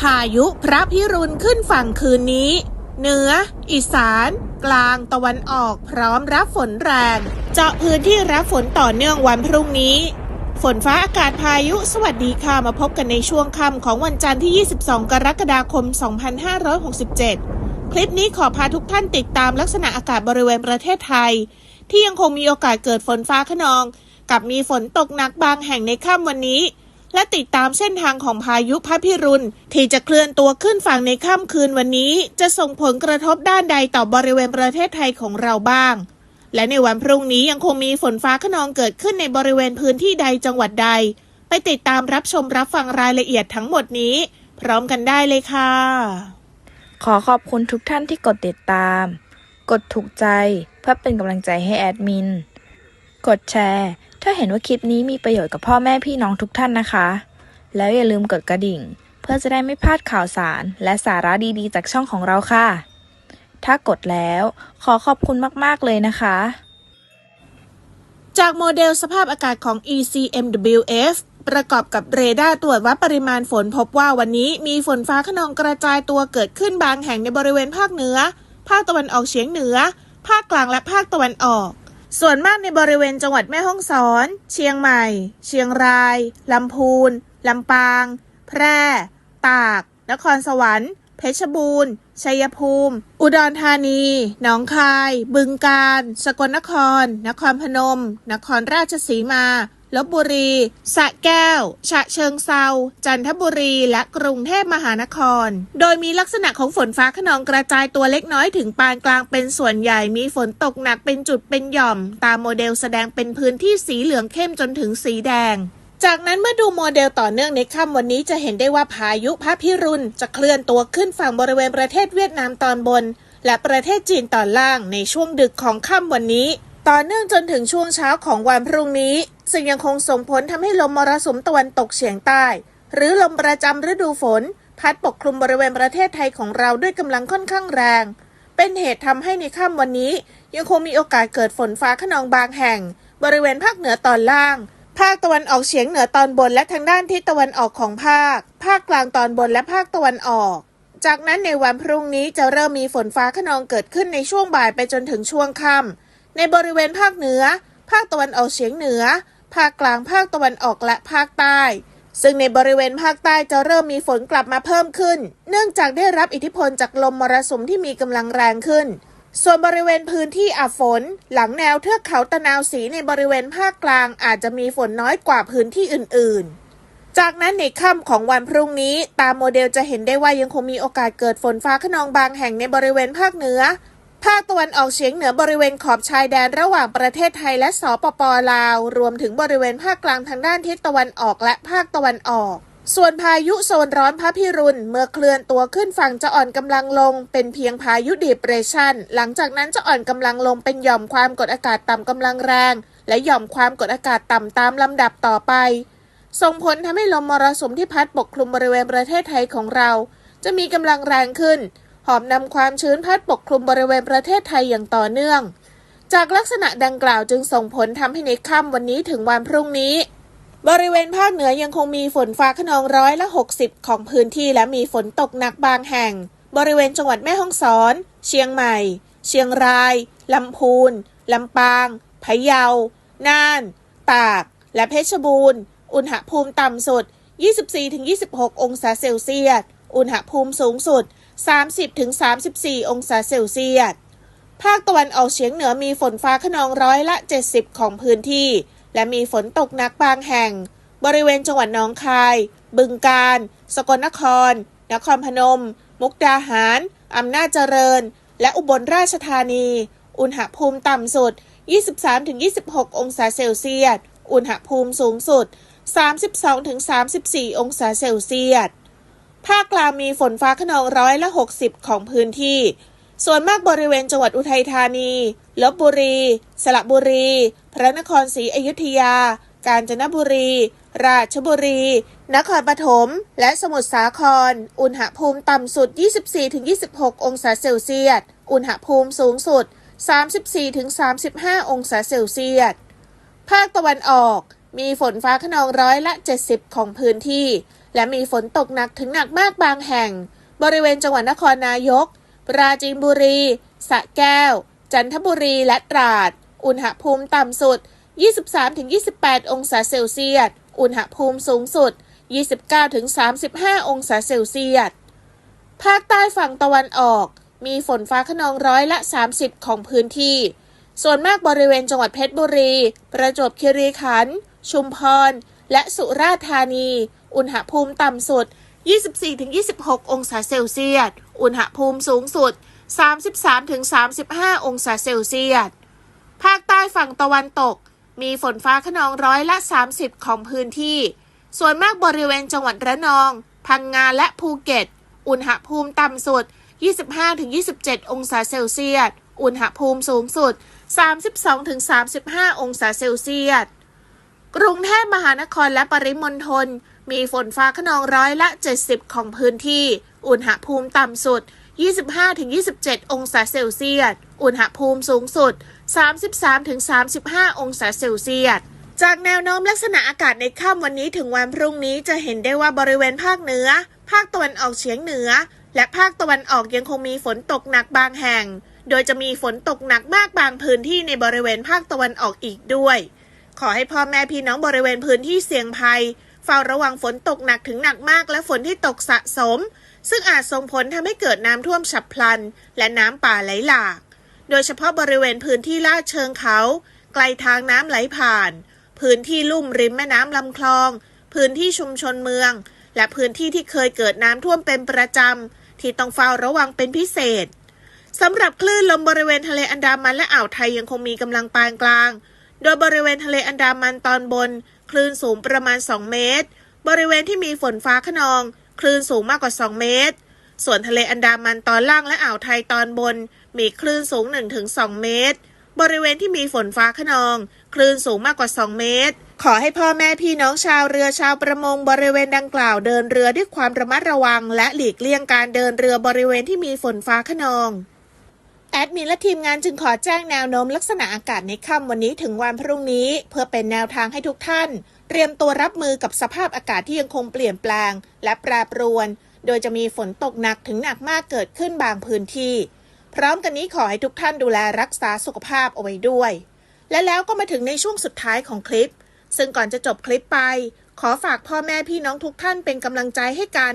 พายุพระพิรุณขึ้นฝั่งคืนนี้ เหนือ อีสาน กลางตะวันออกพร้อมรับฝนแรง เจาะพื้นที่รับฝนต่อเนื่องวันพรุ่งนี้ ฝนฟ้าอากาศพายุ สวัสดีค่ะมาพบกันในช่วงค่ำของวันจันทร์ที่ 22 กรกฎาคม 2567 คลิปนี้ขอพาทุกท่านติดตามลักษณะอากาศบริเวณประเทศไทย ที่ยังคงมีโอกาสเกิดฝนฟ้าขนอง กับมีฝนตกหนักบางแห่งในค่ำวันนี้ และติดตามเส้นทางของพายุพระพิรุณ ที่จะเคลื่อนตัวขึ้นฝั่งในค่ำคืนวันนี้ จะส่งผลกระทบด้านใดต่อบริเวณประเทศไทยของเราบ้าง และในวันพรุ่งนี้ยังคงมีฝนฟ้าขนองเกิดขึ้นในบริเวณพื้นที่ใดจังหวัดใด ไปติดตามรับชมรับฟังรายละเอียดทั้งหมดนี้ พร้อมกันได้เลยค่ะ ขอขอบคุณทุกท่านที่กดติดตาม กดถูกใจเพื่อเป็นกำลังใจให้แอดมิน กดแชร์ ถ้าเห็นว่าคลิปนี้มีประโยชน์กับพ่อแม่พี่น้องทุกท่านนะคะ แล้วอย่าลืมกดกระดิ่ง เพื่อจะได้ไม่พลาดข่าวสาร และสาระดีๆ จากช่องของเราค่ะ ถ้ากดแล้วขอขอบคุณมากๆเลยนะคะ จากโมเดลสภาพอากาศของ ECMWF ประกอบกับเรดาร์ตรวจวัดปริมาณฝนพบว่าวันนี้มีฝนฟ้าขนองกระจายตัวเกิดขึ้นบางแห่งในบริเวณภาคเหนือ ภาคตะวันออกเฉียงเหนือ ภาคกลางและภาคตะวันออก ส่วนมากในบริเวณจังหวัดแม่ฮ่องสอน เชียงใหม่ เชียงราย ลำพูน ลำปาง แพร่ ตาก นครสวรรค์ เพชรบูรณ์ ชัยภูมิ อุดรธานี หนองคาย บึงกาฬ สกลนคร นครพนม นครราชสีมา ลบบุรี สะแก้ว ฉะเชิงเซา จันทบุรี และกรุงเทพมหานคร โดยมีลักษณะของฝนฟ้าขนองกระจายตัวเล็กน้อยถึงปานกลางเป็นส่วนใหญ่มีฝนตกหนักเป็นจุดเป็นหย่อม ตามโมเดลแสดงเป็นพื้นที่สีเหลืองเข้มจนถึงสีแดงจากนั้นเมื่อดูโมเดลต่อเนื่องในค่ำวันนี้จะเห็นได้ว่าพายุพระพิรุณจะเคลื่อนตัวขึ้นฝั่งบริเวณประเทศเวียดนามตอนบน และประเทศจีนตอนล่างในช่วงดึกของค่ำวันนี้ ต่อเนื่องจนถึงช่วงเช้าของวันพรุ่งนี้ ซึ่งยังคงส่งผลทำให้ลมมรสุมตะวันตกเฉียงใต้ หรือลมประจำฤดูฝน พัดปกคลุมบริเวณประเทศไทยของเราด้วยกำลังค่อนข้างแรง เป็นเหตุทำให้ในค่ำวันนี้ ยังคงมีโอกาสเกิดฝนฟ้าขนองบางแห่ง บริเวณภาคเหนือตอนล่างภาคตะวันออกเฉียงเหนือตอนบนและทางด้านทิศตะวันออกของภาค ภาคกลางตอนบนและภาคตะวันออก จากนั้นในวันพรุ่งนี้จะเริ่มมีฝนฟ้าขนองเกิดขึ้นในช่วงบ่ายไปจนถึงช่วงค่ำ ในบริเวณภาคเหนือ ภาคตะวันออกเฉียงเหนือ ภาคกลางภาคตะวันออกและภาคใต้ ซึ่งในบริเวณภาคใต้จะเริ่มมีฝนกลับมาเพิ่มขึ้น เนื่องจากได้รับอิทธิพลจากลมมรสุมที่มีกำลังแรงขึ้น ส่วนบริเวณพื้นที่อาฝน หลังแนวเทือกเขาตะนาวสีในบริเวณภาคกลางอาจจะมีฝนน้อยกว่าพื้นที่อื่น ๆจากนั้นในค่ำของวันพรุ่งนี้ ตามโมเดลจะเห็นได้ว่ายังคงมีโอกาสเกิดฝนฟ้าขนองบางแห่งในบริเวณภาคเหนือ ภาคตะวันออกเฉียงเหนือบริเวณขอบชายแดนระหว่างประเทศไทยและสปปลาว รวมถึงบริเวณภาคกลางทางด้านทิศตะวันออกและภาคตะวันออก ส่วนพายุโซนร้อนพระพิรุณ เมื่อเคลื่อนตัวขึ้นฝั่งจะอ่อนกำลังลง เป็นเพียงพายุดีเปรชันหลังจากนั้นจะอ่อนกำลังลงเป็นหย่อมความกดอากาศต่ำกำลังแรง และหย่อมความกดอากาศต่ำตามลำดับต่อไป ส่งผลทำให้ลมมรสุมที่พัดปกคลุมบริเวณประเทศไทยของเรา จะมีกำลังแรงขึ้น หอบนำความชื้นพัดปกคลุมบริเวณประเทศไทยอย่างต่อเนื่อง จากลักษณะดังกล่าวจึงส่งผลทำให้ในค่ำวันนี้ถึงวันพรุ่งนี้ บริเวณภาคเหนือยังคงมีฝนฟ้าขนองร้อยละ 60 ของพื้นที่และมีฝนตกหนักบางแห่ง บริเวณจังหวัดแม่ฮ่องสอน เชียงใหม่ เชียงรายลำพูนลำปางพะเยา น่าน ตาก และเพชรบูรณ์ อุณหภูมิต่ำสุด 24-26 องศาเซลเซียส อุณหภูมิสูงสุด 30-34 องศาเซลเซียส ภาคตะวันออกเฉียงเหนือมีฝนฟ้าขนองร้อยละ 70 ของพื้นที่ และมีฝนตกหนักบางแห่ง บริเวณจังหวัดหนองคาย บึงกาฬ สกลนคร นครพนม มุกดาหาร อำนาจเจริญ และอุบลราชธานี อุณหภูมิต่ำสุด 23-26 องศาเซลเซียส อุณหภูมิสูงสุด 32-34 องศาเซลเซียส ภาคกลางมีฝนฟ้าขนองร้อยละ 60 ของพื้นที่ ส่วนมากบริเวณจังหวัดอุทัยธานี ลบบุรี สระบุรี พระนครศรีอยุธยา กาญจนบุรี ราชบุรี นครปฐม และสมุทรสาคร อุณหภูมิต่ำสุด 24-26 องศาเซลเซียส อุณหภูมิสูงสุด 34-35 องศาเซลเซียส ภาคตะวันออก มีฝนฟ้าขนองร้อยละ 70 ของพื้นที่ และมีฝนตกหนักถึงหนักมากบางแห่ง บริเวณจังหวัดนครนายก ปราจีนบุรี สระแก้ว จันทบุรีและตราด อุณหภูมิต่ำสุด 23-28 องศาเซลเซียส อุณหภูมิสูงสุด 29-35 องศาเซลเซียส ภาคใต้ฝั่งตะวันออก มีฝนฟ้าขนองร้อยละ 30 ของพื้นที่ ส่วนมากบริเวณจังหวัดเพชรบุรี ประจวบคีรีขันธ์ ชุมพร และสุราษฎร์ธานี อุณหภูมิต่ำสุด 24-26 องศาเซลเซียส อุณหภูมิสูงสุด 33-35 องศาเซลเซียส ภาคใต้ฝั่งตะวันตก มีฝนฟ้าขนองร้อยละ 30 ของพื้นที่ ส่วนมากบริเวณจังหวัดระนอง พังงาและภูเก็ต อุณหภูมิต่ำสุด 25-27 องศาเซลเซียส อุณหภูมิสูงสุด 32-35 องศาเซลเซียส กรุงเทพมหานครและปริมณฑล มีฝนฟ้าขนองร้อยละ 70 ของพื้นที่ อุณหภูมิต่ำสุด 25-27 องศาเซลเซียส อุณหภูมิสูงสุด 33-35 องศาเซลเซียสจากแนวโน้มลักษณะอากาศในค่ำวันนี้ถึงวันพรุ่งนี้จะเห็นได้ว่าบริเวณภาคเหนือ ภาคตะวันออกเฉียงเหนือ และภาคตะวันออกยังคงมีฝนตกหนักบางแห่ง โดยจะมีฝนตกหนักมากบางพื้นที่ในบริเวณภาคตะวันออกอีกด้วย ขอให้พ่อแม่พี่น้องบริเวณพื้นที่เสี่ยงภัย เฝ้าระวังฝนตกหนักถึงหนักมากและฝนที่ตกสะสม ซึ่งอาจส่งผลทำให้เกิดน้ำท่วมฉับพลัน และน้ำป่าไหลหลาก โดยเฉพาะบริเวณพื้นที่ลาดเชิงเขา ไกลทางน้ำไหลผ่าน พื้นที่ลุ่มริมแม่น้ำลำคลอง พื้นที่ชุมชนเมือง และพื้นที่ที่เคยเกิดน้ำท่วมเป็นประจำที่ต้องเฝ้าระวังเป็นพิเศษสำหรับคลื่นลมบริเวณทะเลอันดามันและอ่าวไทยยังคงมีกำลังปานกลาง โดยบริเวณทะเลอันดามันตอนบน คลื่นสูงประมาณ 2 เมตร บริเวณที่มีฝนฟ้าขนอง คลื่นสูงมากกว่า 2 เมตร ส่วนทะเลอันดามันตอนล่างและอ่าวไทยตอนบน มีคลื่นสูง 1-2 เมตร บริเวณที่มีฝนฟ้าขนอง คลื่นสูงมากกว่า 2 เมตร ขอให้พ่อแม่พี่น้องชาวเรือชาวประมงบริเวณดังกล่าวเดินเรือด้วยความระมัดระวัง และหลีกเลี่ยงการเดินเรือบริเวณที่มีฝนฟ้าขนอง แอดมินและทีมงานจึงขอแจ้งแนวโน้มลักษณะอากาศในค่ำวันนี้ถึงวันพรุ่งนี้ เพื่อเป็นแนวทางให้ทุกท่าน เตรียมตัวรับมือกับสภาพอากาศที่ยังคงเปลี่ยนแปลง และแปรปรวน โดยจะมีฝนตกหนักถึงหนักมากเกิดขึ้นบางพื้นที่ พร้อมกันนี้ขอให้ทุกท่านดูแลรักษาสุขภาพเอาไว้ด้วย และแล้วก็มาถึงในช่วงสุดท้ายของคลิป ซึ่งก่อนจะจบคลิปไป ขอฝากพ่อแม่พี่น้องทุกท่านเป็นกำลังใจให้กัน